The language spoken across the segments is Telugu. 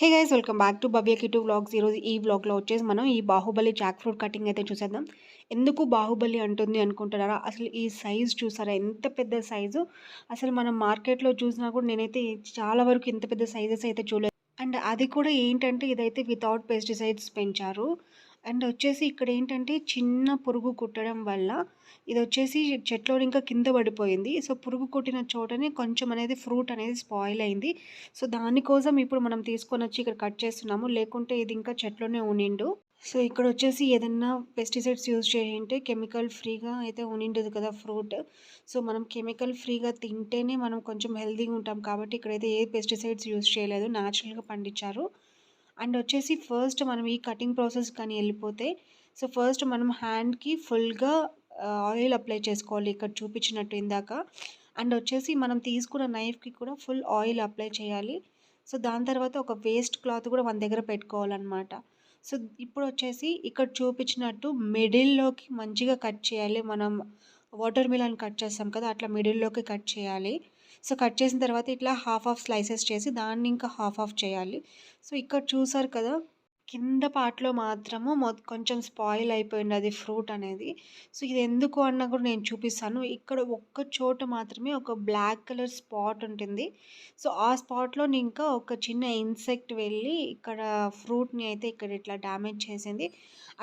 Hey guys welcome back to Bhavya Kittu vlogs ఈరోజు ఈ వ్లాగ్లో వచ్చేసి మనం ఈ బాహుబలి జాక్ ఫ్రూట్ కటింగ్ అయితే చూసేద్దాం. ఎందుకు బాహుబలి అంటుంది అనుకుంటున్నారా? అసలు ఈ సైజు చూసారా? ఎంత పెద్ద సైజు అసలు మనం మార్కెట్లో చూసినా కూడా నేనైతే చాలా వరకు ఇంత పెద్ద సైజెస్ అయితే చూడలేదు. అండ్ అది కూడా ఏంటంటే ఇదైతే వితౌట్ పెస్టిసైడ్స్ పెంచారు. అండ్ వచ్చేసి ఇక్కడ ఏంటంటే చిన్న పురుగు కుట్టడం వల్ల ఇది వచ్చేసి చెట్లో ఇంకా కింద పడిపోయింది. సో పురుగు కుట్టిన చోటనే కొంచెం అనేది ఫ్రూట్ అనేది స్పాయిల్ అయింది. సో దానికోసం ఇప్పుడు మనం తీసుకొని వచ్చి ఇక్కడ కట్ చేస్తున్నాము. లేకుంటే ఇది ఇంకా చెట్లోనే ఉనిండు. సో ఇక్కడ వచ్చేసి ఏదన్నా పెస్టిసైడ్స్ యూజ్ చేయంటే కెమికల్ ఫ్రీగా అయితే ఉనిండదు కదా ఫ్రూట్. సో మనం కెమికల్ ఫ్రీగా తింటేనే మనం కొంచెం హెల్తీగా ఉంటాం. కాబట్టి ఇక్కడైతే ఏ పెస్టిసైడ్స్ యూజ్ చేయలేదు. న్యాచురల్గా పండించారు. అండ్ వచ్చేసి ఫస్ట్ మనం ఈ కటింగ్ ప్రాసెస్ కానీ వెళ్ళిపోతే సో ఫస్ట్ మనం హ్యాండ్కి ఫుల్గా ఆయిల్ అప్లై చేసుకోవాలి. ఇక్కడ చూపించినట్టు ఇందాక. అండ్ వచ్చేసి మనం తీసుకున్న నైఫ్కి కూడా ఫుల్ ఆయిల్ అప్లై చేయాలి. సో దాని తర్వాత ఒక వేస్ట్ క్లాత్ కూడా మన దగ్గర పెట్టుకోవాలన్నమాట. సో ఇప్పుడు వచ్చేసి ఇక్కడ చూపించినట్టు మిడిల్లోకి మంచిగా కట్ చేయాలి. మనం వాటర్ మిలన్ కట్ చేస్తాం కదా అట్లా మిడిల్లోకి కట్ చేయాలి. సో కట్ చేసిన తర్వాత ఇట్లా హాఫ్ ఆఫ్ స్లైసెస్ చేసి దాన్ని ఇంకా హాఫ్ ఆఫ్ చేయాలి. సో ఇక్కడ చూసారు కదా కింద పార్ట్లో మాత్రము మొ కొంచెం స్పాయిల్ అయిపోయింది అది ఫ్రూట్ అనేది. సో ఇది ఎందుకు అన్నా కూడా నేను చూపిస్తాను. ఇక్కడ ఒక్క చోట మాత్రమే ఒక బ్లాక్ కలర్ స్పాట్ ఉంటుంది. సో ఆ స్పాట్లో ఇంకా ఒక చిన్న ఇన్సెక్ట్ వెళ్ళి ఇక్కడ ఫ్రూట్ని అయితే ఇక్కడ ఇట్లా డ్యామేజ్ చేసింది.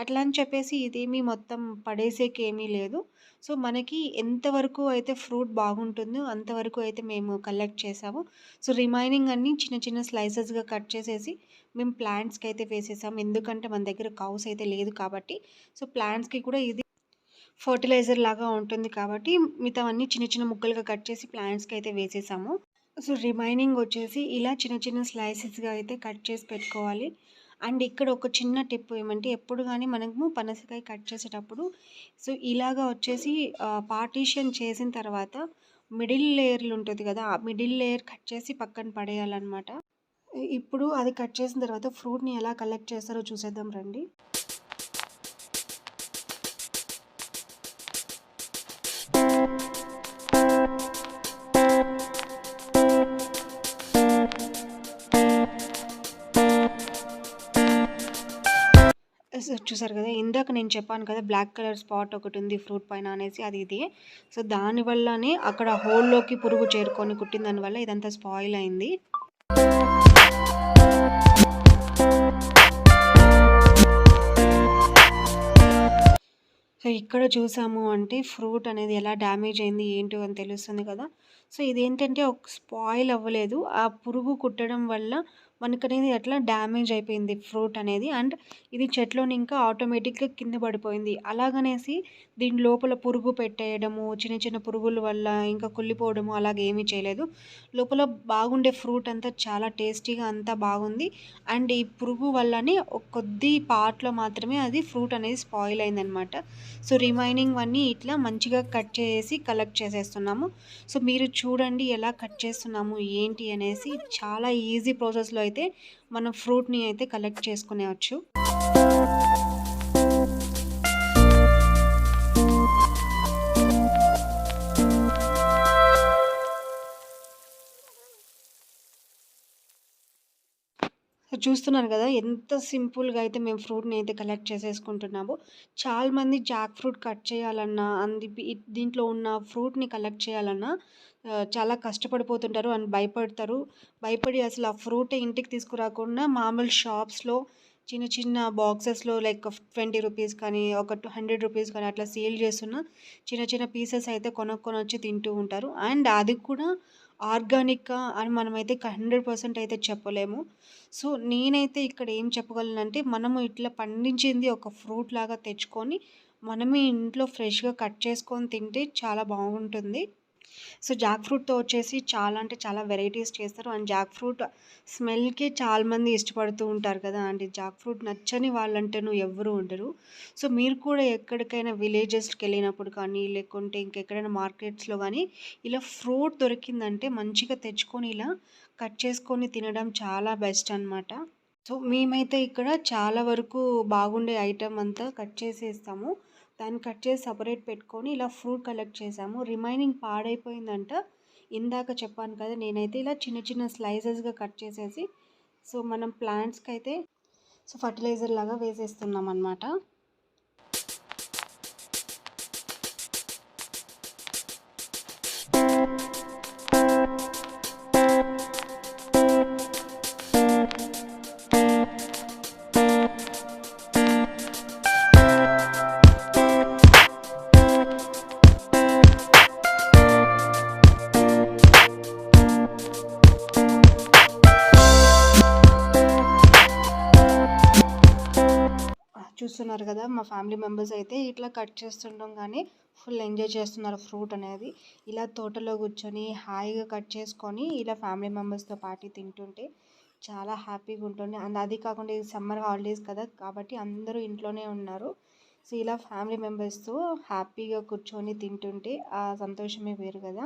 అట్లా అని చెప్పేసి ఇదేమీ మొత్తం పడేసేకి ఏమీ లేదు. సో మనకి ఎంతవరకు అయితే ఫ్రూట్ బాగుంటుందో అంతవరకు అయితే మేము కలెక్ట్ చేసాము. సో రిమైనింగ్ అన్నీ చిన్న చిన్న స్లైసెస్గా కట్ చేసేసి మేము ప్లాంట్స్కి అయితే వేసేసాం ఎందుకంటే మన దగ్గర కౌస్ అయితే లేదు కాబట్టి. సో ప్లాంట్స్కి కూడా ఇది ఫర్టిలైజర్ లాగా ఉంటుంది కాబట్టి మిగతావన్నీ చిన్న చిన్న ముక్కలుగా కట్ చేసి ప్లాంట్స్కి అయితే వేసేసాము. సో రిమైనింగ్ వచ్చేసి ఇలా చిన్న చిన్న స్లైసెస్గా అయితే కట్ చేసి పెట్టుకోవాలి. అండ్ ఇక్కడ ఒక చిన్న టిప్ ఏమంటే ఎప్పుడు కానీ మనము పనసకాయ కట్ చేసేటప్పుడు సో ఇలాగా వచ్చేసి పార్టీషన్ చేసిన తర్వాత మిడిల్ లేయర్లు ఉంటుంది కదా ఆ మిడిల్ లేయర్ కట్ చేసి పక్కన పడేయాలన్నమాట. ఇప్పుడు అది కట్ చేసిన తర్వాత ఫ్రూట్ని ఎలా కలెక్ట్ చేస్తారో చూసేద్దాం రండి. చూసారు కదా ఇందాక నేను చెప్పాను కదా బ్లాక్ కలర్ స్పాట్ ఒకటి ఉంది ఫ్రూట్ పైన అనేసి అది ఇది. సో దానివల్లనే అక్కడ హోల్లోకి పురుగు చేరుకొని కుట్టిన దానివల్ల ఇదంతా స్పాయిల్ అయింది. సో ఇక్కడ చూసాము అంటే ఫ్రూట్ అనేది ఎలా డ్యామేజ్ అయింది ఏంటో అని తెలుస్తుంది కదా. సో ఇదేంటంటే ఒక స్పాయిల్ అవ్వలేదు. ఆ పురుగు కుట్టడం వల్ల మనకనేది అట్లా డ్యామేజ్ అయిపోయింది ఫ్రూట్ అనేది. అండ్ ఇది చెట్లోని ఇంకా ఆటోమేటిక్గా కింద పడిపోయింది. అలాగనేసి దీని లోపల పురుగు పెట్టేయడము చిన్న చిన్న పురుగుల వల్ల ఇంకా కుళ్ళిపోవడము అలాగే ఏమీ చేయలేదు. లోపల బాగుండే ఫ్రూట్ అంతా చాలా టేస్టీగా అంతా బాగుంది. అండ్ ఈ పురుగు వల్లనే కొద్ది పార్ట్లో మాత్రమే అది ఫ్రూట్ అనేది స్పాయిల్ అయిందనమాట. సో రిమైనింగ్ అన్నీ ఇట్లా మంచిగా కట్ చేసి కలెక్ట్ చేసేస్తున్నాము. సో మీరు చూడండి ఎలా కట్ చేస్తున్నాము ఏంటి అనేసి చాలా ఈజీ ప్రాసెస్లో అయితే మనం ఫ్రూట్ని అయితే కలెక్ట్ చేసుకునేవచ్చు. చూస్తున్నారు కదా ఎంత సింపుల్గా అయితే మేము ఫ్రూట్ని అయితే కలెక్ట్ చేసేసుకుంటున్నాము. చాలామంది జాక్ ఫ్రూట్ కట్ చేయాలన్నా అంది దీంట్లో ఉన్న ఫ్రూట్ని కలెక్ట్ చేయాలన్నా చాలా కష్టపడిపోతుంటారు అండ్ భయపడతారు. భయపడి అసలు ఆ ఫ్రూట్ ఇంటికి తీసుకురాకుండా మామూలు షాప్స్లో చిన్న చిన్న బాక్సెస్లో లైక్ ట్వంటీ రూపీస్ కానీ ఒక టూ హండ్రెడ్ రూపీస్ కానీ అట్లా సేల్ చేస్తున్న చిన్న చిన్న పీసెస్ అయితే కొనుక్కొని వచ్చి తింటూ ఉంటారు. అండ్ అది కూడా ఆర్గానిక్గా అని మనమైతే హండ్రెడ్ పర్సెంట్ అయితే చెప్పలేము. సో నేనైతే ఇక్కడ ఏం చెప్పగలనంటే మనము ఇట్లా పండించింది ఒక ఫ్రూట్ లాగా తెచ్చుకొని మనమే ఇంట్లో ఫ్రెష్గా కట్ చేసుకొని తింటే చాలా బాగుంటుంది. సో జాక్ ఫ్రూట్తో వచ్చేసి చాలా అంటే చాలా వెరైటీస్ చేస్తారు. అండ్ జాక్ ఫ్రూట్ స్మెల్కి చాలామంది ఇష్టపడుతూ ఉంటారు కదా! అండి. జాక్ ఫ్రూట్ నచ్చని వాళ్ళంటేను ఎవరు ఉండరు. సో మీరు కూడా ఎక్కడికైనా విలేజెస్కి వెళ్ళినప్పుడు కానీ లేకుంటే ఇంకెక్కడైనా మార్కెట్స్లో కానీ ఇలా ఫ్రూట్ దొరికిందంటే మంచిగా తెచ్చుకొని ఇలా కట్ చేసుకొని తినడం చాలా బెస్ట్ అనమాట సో మేమైతే ఇక్కడ చాలా వరకు బాగుండే ఐటమ్ అంతా కట్ చేసేస్తాము. దాన్ని కట్ చేసి సపరేట్ పెట్టుకొని ఇలా ఫ్రూట్ కలెక్ట్ చేసాము. రిమైనింగ్ పాడైపోయిందంట. ఇందాక చెప్పాను కదా నేనైతే ఇలా చిన్న చిన్న స్లైసెస్గా కట్ చేసేసి సో మనం ప్లాంట్స్కి అయితే సో ఫర్టిలైజర్ లాగా వేసేస్తున్నాం అనమాట చూస్తున్నారు కదా మా ఫ్యామిలీ మెంబర్స్ అయితే ఇట్లా కట్ చేస్తుండడం కానీ ఫుల్ ఎంజాయ్ చేస్తున్నారు ఫ్రూట్ అనేది. ఇలా తోటలో కూర్చొని హాయిగా కట్ చేసుకొని ఇలా ఫ్యామిలీ మెంబర్స్తో పాటు తింటుంటే చాలా హ్యాపీగా ఉంటుంది. అండ్ అది కాకుండా ఇది సమ్మర్ హాలిడేస్ కదా కాబట్టి అందరూ ఇంట్లోనే ఉన్నారు. సో ఇలా ఫ్యామిలీ మెంబర్స్తో హ్యాపీగా కూర్చొని తింటుంటే ఆ సంతోషమే వేరు కదా.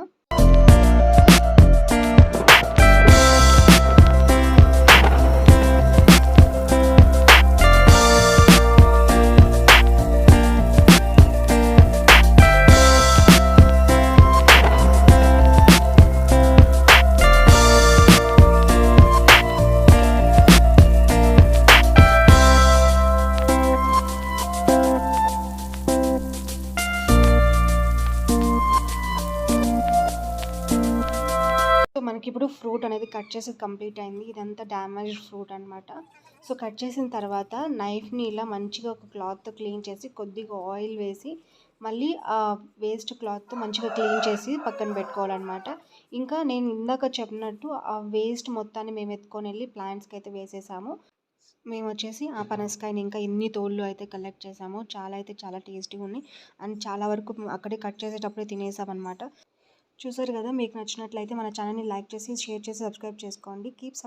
మనకి ఇప్పుడు ఫ్రూట్ అనేది కట్ చేసి కంప్లీట్ అయింది. ఇదంతా డ్యామేజ్ ఫ్రూట్ అనమాట సో కట్ చేసిన తర్వాత నైఫ్ని ఇలా మంచిగా ఒక క్లాత్తో క్లీన్ చేసి కొద్దిగా ఆయిల్ వేసి మళ్ళీ ఆ వేస్ట్ క్లాత్ మంచిగా క్లీన్ చేసి పక్కన పెట్టుకోవాలన్నమాట. ఇంకా నేను ఇందాక చెప్పినట్టు ఆ వేస్ట్ మొత్తాన్ని మేము ఎత్తుకొని వెళ్ళి ప్లాంట్స్కి అయితే వేసేసాము. మేము వచ్చేసి ఆ పనసకాయని ఇంకా ఎన్ని తోళ్ళు అయితే కలెక్ట్ చేసాము చాలా అయితే చాలా టేస్టీగా ఉన్నాయి. అండ్ చాలా వరకు అక్కడే కట్ చేసేటప్పుడే తినేసామన్నమాట. చూసారు కదా మీకు నచ్చినట్లయితే మన ఛానల్ని లైక్ చేసి షేర్ చేసి సబ్స్క్రైబ్ చేసుకోండి. కీప్